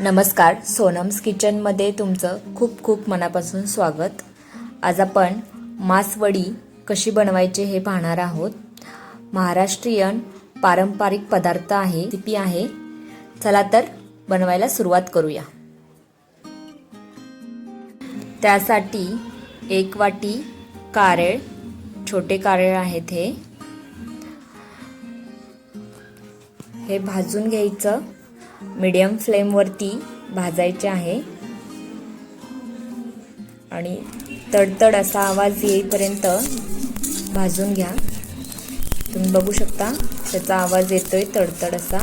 नमस्कार सोनम्स किचनमध्ये तुमचं खूप खूप मनापासून स्वागत. आज आपण मासवडी कशी बनवायची हे पाहणार आहोत. महाराष्ट्रीयन पारंपरिक पदार्थ आहे रेसिपी आहे. चला तर बनवायला सुरुवात करूया. त्यासाठी एक वाटी कारेळ छोटे कारेळ आहेत हे. हे भाजून घ्यायचं. मीडियम फ्लेमवरती भाजायचे आहे. आणि तडतड असा आवाज येईपर्यंत भाजून घ्या. तुम्ही बघू शकता त्याचा आवाज येतोय तडतड असा.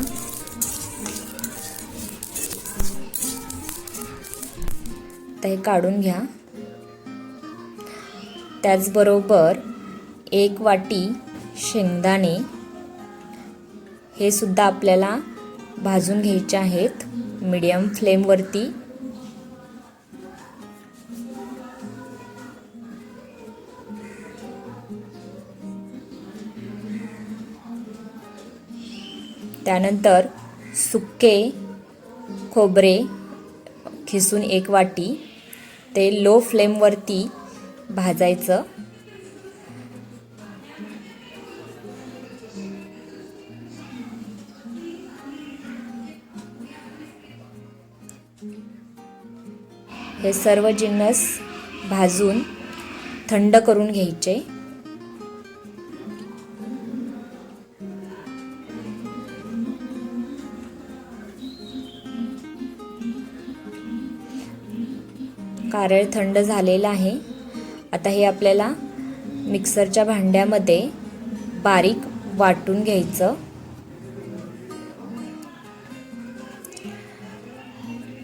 तर हे काढून घ्या. त्याचबरोबर एक वाटी शेंगदाणे. हे सुद्धा आपल्याला भाजून घ्यायचे आहेत. मीडियम फ्लेमवरती त्यानंतर सुके खोबरे खिसून एक वाटी. ते लो फ्लेमवरती भाजायचं. हे सर्व जिन्नस भाजून थंड करून घ्यायचे. कारळ थंड झालेलं आहे. आता हे आपल्याला मिक्सरच्या भांड्यामध्ये बारीक वाटून घ्यायचं.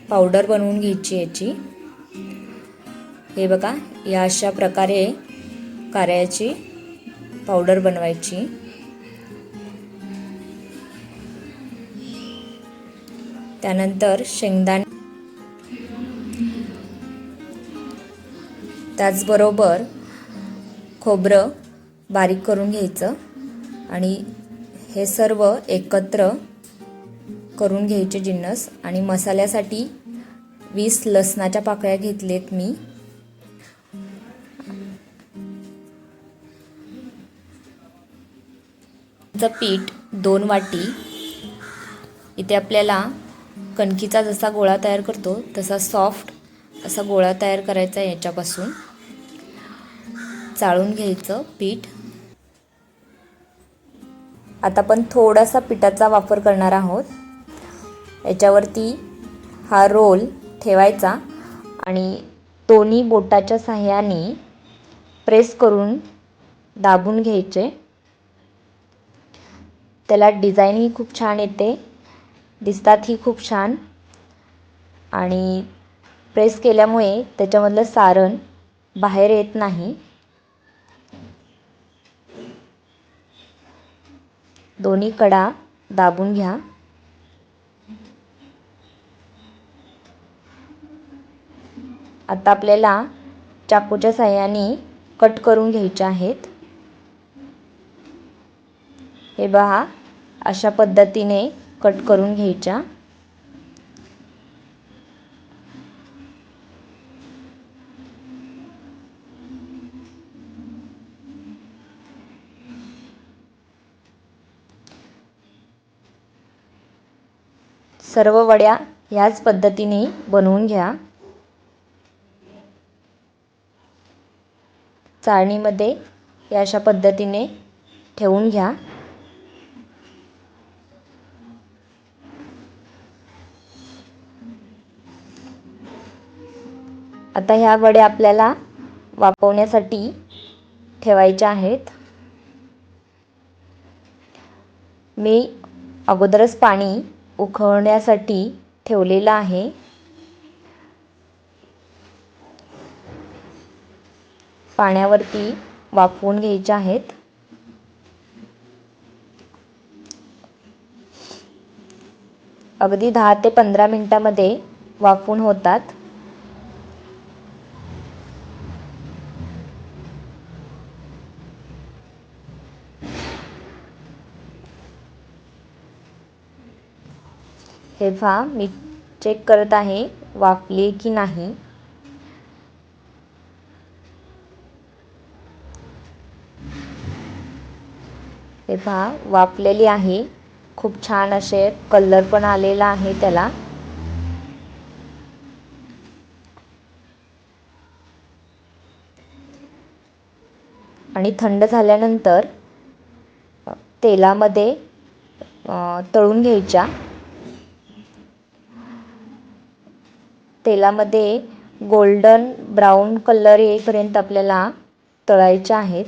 पावडर बनवून घ्यायची याची. हे बघा या अशा प्रकारे कार्याची पावडर बनवायची. त्यानंतर शेंगदाणे. त्याचबरोबर खोबरं बारीक करून घ्यायचं आणि हे सर्व एकत्र करून घ्यायचे जिन्नस. आणि मसाल्यासाठी वीस लसणाच्या पाकळ्या घेतलेत मी. पीठ दोन वाटी. इथे आपल्याला कणकीचा जसा गोळा तयार करतो तसा सॉफ्ट असा गोळा तयार करायचा आहे याच्यापासून. चाळून घ्यायचं पीठ. आता आपण थोडासा पिठाचा वापर करणार आहोत. याच्यावरती हा रोल ठेवायचा आणि दोन्ही बोटाच्या साह्याने प्रेस करून दाबून घ्यायचे. त्याला डिझाईनही खूप छान येते. दिसतातही खूप छान. आणि प्रेस केल्यामुळे त्याच्यामधलं सारण बाहेर येत नाही. दोन्ही कडा दाबून घ्या. आता आपल्याला चाकूच्या साह्याने कट करून घ्यायच्या आहेत. हे पहा अशा पद्धतीने कट करून घ्यायच्या. सर्व वड्या ह्याच पद्धतीने बनवून घ्या. चाळणीमध्ये या अशा पद्धतीने ठेवून घ्या. आता ह्या वड्या आपल्याला वाफवण्यासाठी ठेवायच्या आहेत. मी अगोदरच पाणी उकळण्यासाठी ठेवलेलं आहे. पाण्यावरती वाफवून घ्यायच्या आहेत. अगदी दहा ते पंधरा मिनटामध्ये वाफवून होतात. हे पहा मी चेक करत आहे वाफली की नाही. हे पहा वाफलेली आहे. खूप छान असे कलर पण आलेला आहे त्याला. आणि थंड झाल्यानंतर तेलामध्ये तळून घ्यायच्या. तेलामध्ये गोल्डन ब्राऊन कलर येईपर्यंत आपल्याला तळायच्या आहेत.